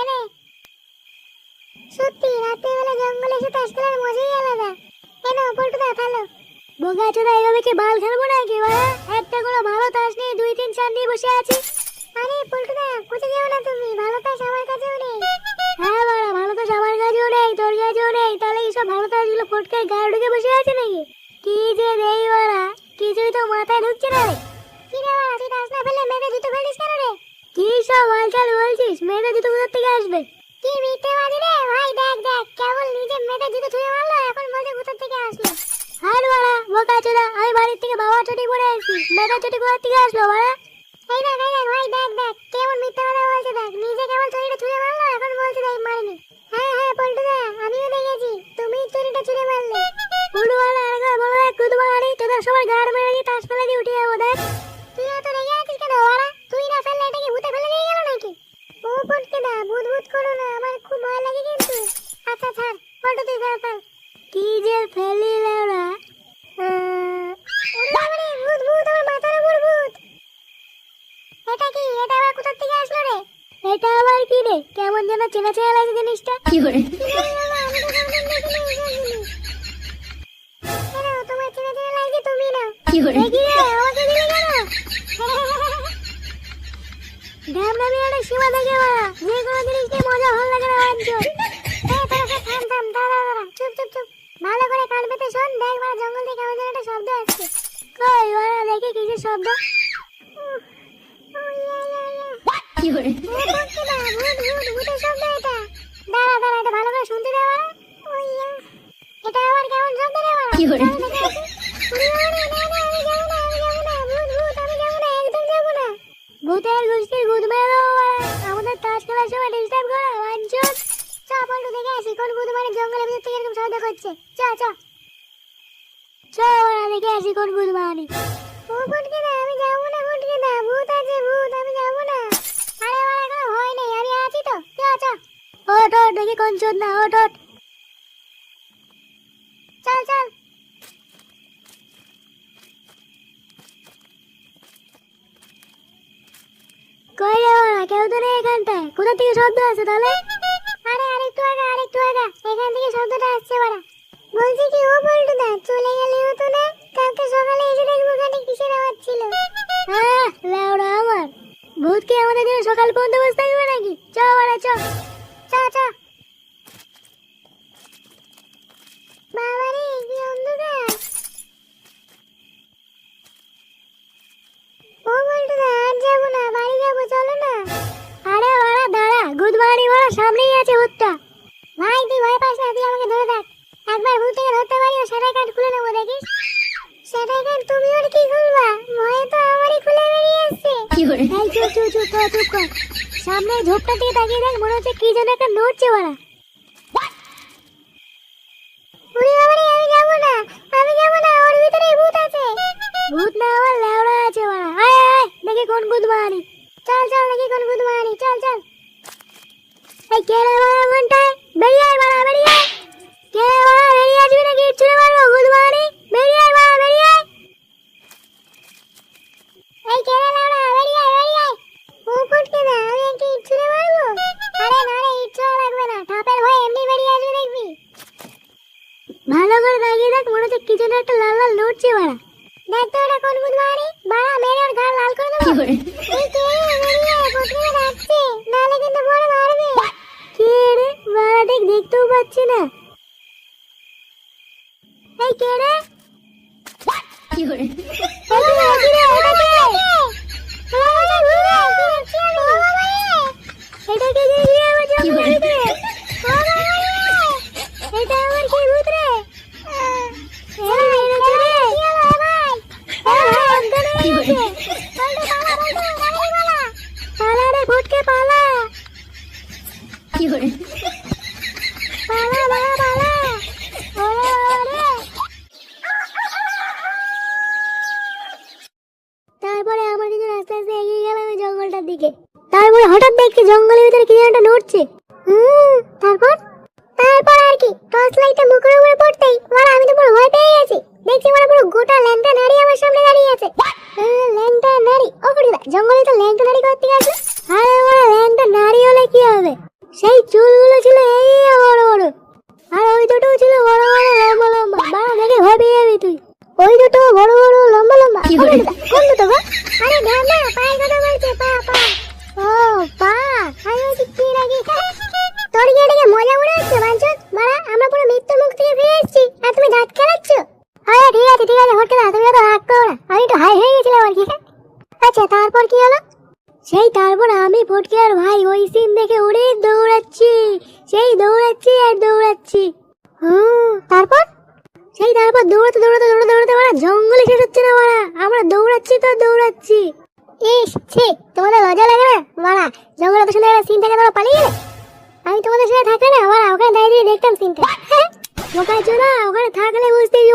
এনে সত্যি রাতের বেলা জঙ্গলে এসে তাস খেলার মজাই আলাদা। এনো পল্টুদা ফেলো বোকা চোদা এইভাবে কি বাল খেলব নাকি, বাড়া? একটা কোনো ভালো তাস নিয়ে দুই, তিন, চার নিয়ে বসে আছি। আরে পল্টুদা কোথায় যাও না তুমি? ভালো তাস আমার কাছেও নেই। হ্যাঁ বাড়া, ভালো তাস আমার কাছেও নেই, তোর কাছেও নেই। তাহলে এইসব ভালো তাসগুলো ফটকায় গায়ে ঢুকে বসে আছে নাকি? কি যে দেই, বাড়া? কিছুই তো মাথায় ঢুকছে না রে। কি রে, বাড়া, তুই তাস না ফেলে মেয়েদের জুতো ফেলিস কেন রে? কি সব হালচাল বলছিস? মেয়েটা জুতো কোথা থেকে আসবে? কি মিথ্যে বাজি রে? ভাই দেখ দেখ কেবল নিজে মেয়েটা জুতো ছুঁয়ে মারলো এখন বলছে কোথা থেকে আসলো। আর বাড়া বোকা চোদা আমি বাড়ির থেকে বাবা চটি পরে আসছি। মেয়েটা চটি কোথা থেকে আসলো বাড়া? এই দেখ এই দেখ ভাই দেখ দেখ কেমন মিথ্যে কথা বলছে দেখ নিজে কেবল চুরিটা ছুঁড়ে মারলো এখন বলছে পল্টু তুই ফেল ফেল কি যে ফেলি লেওড়া ভূত ভূত আমার মাথার উপর ভূত। এটা কি এটা আবার কোথা থেকে আসলো রে? এটা আবার কি রে? কেমন যেন চেনা চেনা লাগছে জিনিসটা। কি করে? তোমার চেনা চেনা লাগছে তুমি নাও কি করে? দেখি রে আমাকে দিলে কেন? ড্যাম নামি একটা সীমা দেখে বাড়া যে কোনো জিনিস নিয়ে মজা ভালো লাগে না থাম থাম দাঁড়া দাঁড়া চুপ চুপ চুপ। ভালো করে কান পেতে শোন দেখ জঙ্গল থেকে যেন একটা শব্দ আসছে। কই দেখি কিসের শব্দ? কি করে ভূতের শব্দ এটা। দাঁড়া, দাঁড়া, এটা ভালো করে শুনতে। এটা আবার কেমন শব্দ কি করে? ভূতের গোষ্ঠীর ভূত আমাদের তাস খেলার সময় ডিস্টার্ব করা বাঞ্চোত। পল্টু দেখে আসি, কোন মানে জঙ্গলের ভিতর থেকে এরকম শব্দ করছে। চ, চ। চ, বাড়া, দেখে আসি কোন ভূত মানে। ও ফটকে না, আমি যাব না, ফটকে না। ভূত আছে, ভূত, আমি যাব না। আরে আমার এখনও ভয় নেই আমি আছি তো চ চ ওট ওট দেখি কোন চোদ না ওট ওট চল চল কই যাব না কেউ তো নেই এখানটায় কোথা থেকে শব্দ আছে তাহলে আগা এখান থেকে শব্দটা আসছে বাড়া। বলছি কি, ও বলতো না চলে গেলে হতো না? কালকে সকালে এসে দেখব ওখানে কিসের আওয়াজ ছিল। হ্যাঁ লেওড়া আমার। ভূতকে আমাদের জন্য সকাল পর্যন্ত বসে থাকবে নাকি? চ বাড়া, চ। চ চ। ভূতটাকে ধরতে পারি ও সেটাই কাট খুলে নেব দেখিস? সেটাই কাট তুমি ওর কি খুলবা? ভয়ে তো আমারই খুলে বেরিয়ে আসছে। কি করে এই চুপ চুপ চুপ কর চুপ কর। সামনে ঝোপটা দিকে তাকিয়ে দেখ মনে হচ্ছে কি যেন একটা নড়ছে ওরে। দেখ তো ওটা কোন বুধ বাড়ি বাড়া মেরে ওর ঘাড় লাল করে দেবো? এই কে রে বেরিয়ে ডাকছে? নালে কিন্তু বড় মারবে। কে রে বাড়া ঠিক দেখতেও পাচ্ছি না। এই কে রে? কি করে ফ্লাইটটা মুখের উপরে পড়তেই। ওরা আমি তো পুরো ভয় পেয়ে গেছি। দেখছি ওরা পুরো গোটা ল্যাংটা নারী আমার সামনে দাঁড়িয়ে আছে। হ্যাঁ, ল্যাংটা নারী ও কুড়িদা জঙ্গলে তো ল্যাংটা নারী করতে গেছে। আরে ওরা ল্যাংটা নারী হলে কি হবে? সেই চুলগুলো ছিল এই বড় বড়। আর ওই দুটো ছিল বড় বড় লম্বা লম্বা। বা দেখে ভয় পেয়ে যাবি তুই। ওই দুটো বড় বড় লম্বা লম্বা। কোন দুটো গো? আরে না না পায়ে কথা বলছে পা পা। দৌড়াতে দৌড়াতে দৌড়াতে দৌড়াতে জঙ্গলে শেষ হচ্ছে না মারা আমরা দৌড়াচ্ছি তো দৌড়াচ্ছি। ইস, ছি, তোমাদের লজ্জা লাগে না? জঙ্গলে তো সিন তোমরা পালিয়ে গেলে। আমি তোমাদের সাথে না ওখানে দাঁড়িয়ে দেখতাম ওখানে চলো, ওখানে থাকলে বুঝতেই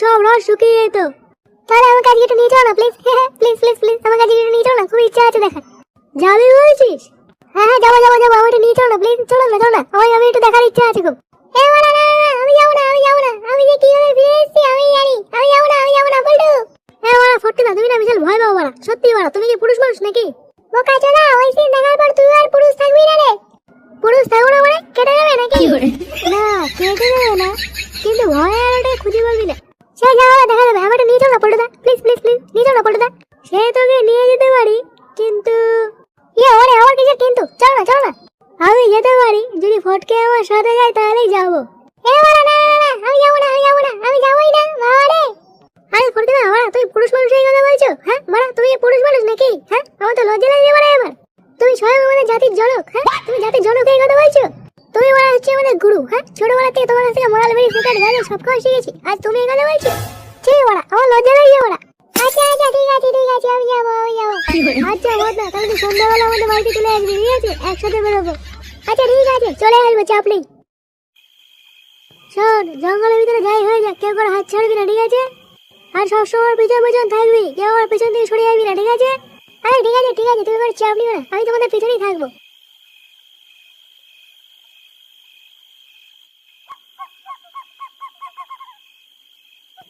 সব রস শুকিয়ে যেত। তাহলে আমার কাছে একটু নিয়ে চলো না প্লিজ প্লিজ প্লিজ প্লিজ আমার কাছে একটু নিয়ে চলো না, খুব ইচ্ছা আছে দেখা যাবি বলছিস? হ্যাঁ হ্যাঁ যাব যাব যাব আমার একটু নিয়ে চলো না প্লিজ চলো না চলো না আমি একটু দেখার ইচ্ছা আছে খুব। যাব না আমি যাব না আমি যে কীভাবে ফিরে এসেছি আমি জানি আমি যাব না আমি যাব না বলটু হ্যাঁ মারা ফটকে না তুমি না বিশাল ভয় পাবো মারা সত্যি মারা তুমি কি পুরুষ মানুষ নাকি বোকা চোদা ওই সিন দেখার পর তুই আর পুরুষ থাকবি না রে পুরুষ থাকব না মানে কেটে যাবে নাকি না কেটে যাবে না কিন্তু ভয় আর ওটা খুঁজে পাবি না সে যা দেখা যাবে আমাকে নিয়ে চল পল্টুদা প্লিজ প্লিজ প্লিজ নিয়ে চল পল্টুদা সে তোকে নিয়ে যেতে পারি কিন্তু ইয়ে ওরে আমার কিছু কিন্তু চল না চল না আমি যেতে পারি যদি ফটকে আমার সাথে যায় তাহলেই যাব এ বাড়া, না না না আমি যাব না আমি যাব না আমি যাবোই না বাবা রে আরে ফটকে না বাড়া তুমি পুরুষ মানুষ এই কথা বলছো? হ্যাঁ? বাড়া তুমি পুরুষ মানুষ নাকি? হ্যাঁ? আমার তো লজ্জা লাগে বাড়া এবার। তুমি স্বয়ং আমাদের জাতির জনক হ্যাঁ? তুমি জাতির জনক এই কথা বলছো? তুমি বলা হচ্ছে আমাদের গুরু হ্যাঁ? ছোটবেলা থেকে তোমার কাছ থেকে মোরাল বেরি ফুটার গানে সব খাওয়া শিখেছি। আজ তুমি এই কথা বলছো? ঠিক বড়া আমার লজ্জা লাগে বড়া আচ্ছা আচ্ছা ঠিক আছে ঠিক আছে আমি যাব আমি যাব। আচ্ছা বল না তাহলে সন্ধ্যাবেলা আমাদের বাড়িতে চলে আসবি ঠিক আছে? একসাথে বেরোবো। আচ্ছা ঠিক আছে চলে আসব চাপ নেই। শোন জঙ্গলের ভিতরে যাই হয়ে যাক কেউ করে হাত ছাড়বি না ঠিক আছে? আর সবসময় পিছন পিছন থাকবি। কেউ আমার পিছন থেকে সরে যাবি না ঠিক আছে? আরে ঠিক আছে ঠিক আছে তুমি আমার চাপ নিবে না। আমি তোমাদের পিছনেই থাকব।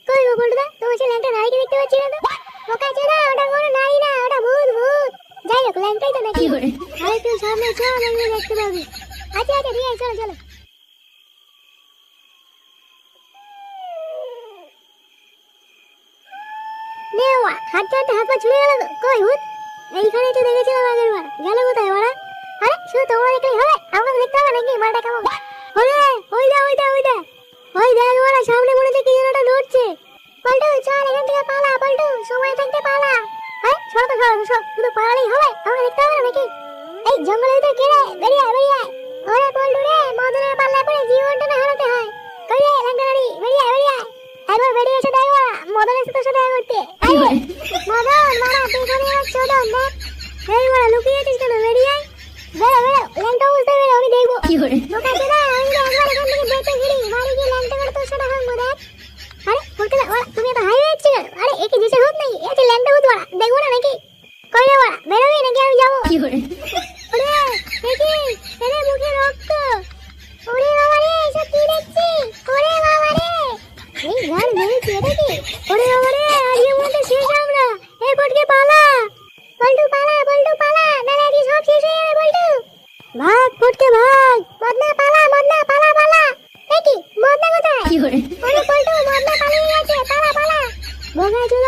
কই গো বলদা তোমার সে ল্যাংটা নারীকে দেখতে পাচ্ছি না তো? ওটা কোনো নারী না ওটা ভূত ভূত। যাই হোক ল্যাংটাই তো নাকি কি আরে তুই সামনে চল আমি দেখতে পাবি। আচ্ছা আচ্ছা ঠিক আছে চলো চলো। নেওয়া হাত চারটে হাত পা ছুঁড়ে গেল কই ভূত এইখানেই তো দেখেছিলাম আগের বার গেল কোথায় ওরা আরে, শুধু তোমরা দেখলেই হবে? আমরা দেখতে হবে নাকি? মালটা কেমন? ওরে, ওই দা ওই দা ওই দা ওই দেখ ওরা সামনে মনে হচ্ছে কি যেন একটা নড়ছে। পল্টু, চল, এখান থেকে পালা, পল্টু। সময় থাকতে পালা। হ্যাঁ সর তো, সর শুধু পালালেই হবে? আমরা দেখতে হবে নাকি? এই, জঙ্গলের ভিতরে কে রে? বেরিয়ে আয় বেরিয়ে আয় ওরে পল্টু রে মদনের পাল্লায় পড়ে জীবনটা না হারাতে হয় কই রে ল্যাংটা নারী বেরিয়ে আয় বেরিয়ে আয় একবার বেরিয়ে এসে দেখ ওরা মদনের সাথে সাথে দেখা করতে কি করে? মদন মারা তুই কোন আমার চোদন দেখ এই মারা লুকিয়ে আছিস কেন বেরিয়ে আয় বেরো বেরো ল্যাংটা বুঝতে বেরো আমি দেখব কি করে? বোকা চোদা আমি তো একবার এখান থেকে বেঁচে ফিরি বাড়ি গিয়ে ল্যাংটা করে তোর সাথে হাঙ্গো দেখ আরে ফটকে ওরা তুমি তো হাই হয়েছে কেন আরে একে দিশে ভূত নাকি এ তো ল্যাংটা ভূত বাড়া দেখব না নাকি কই রে বাড়া বেরোবি নাকি আমি যাব কি করে? ওরে দেখি এরে মুখে রক্ত ওরে বাবা রে এসব কি দেখছি ওরে বাবা রে এই গান মেরেছি এটা কি ওরে বাবা রে আজকে মধ্যে শেষ আমরা এই পটকে পালা বল্টু পালা বল্টু পালা নালে আজকে সব শেষ হয়ে যাবে বল্টু ভাগ পটকে ভাগ মদনা পালা মদনা পালা পালা দেখি মদনা কোথায় কি করে? ওরে পল্টু মদনা পালিয়ে গেছে পালা পালা বোকা চুদা মদন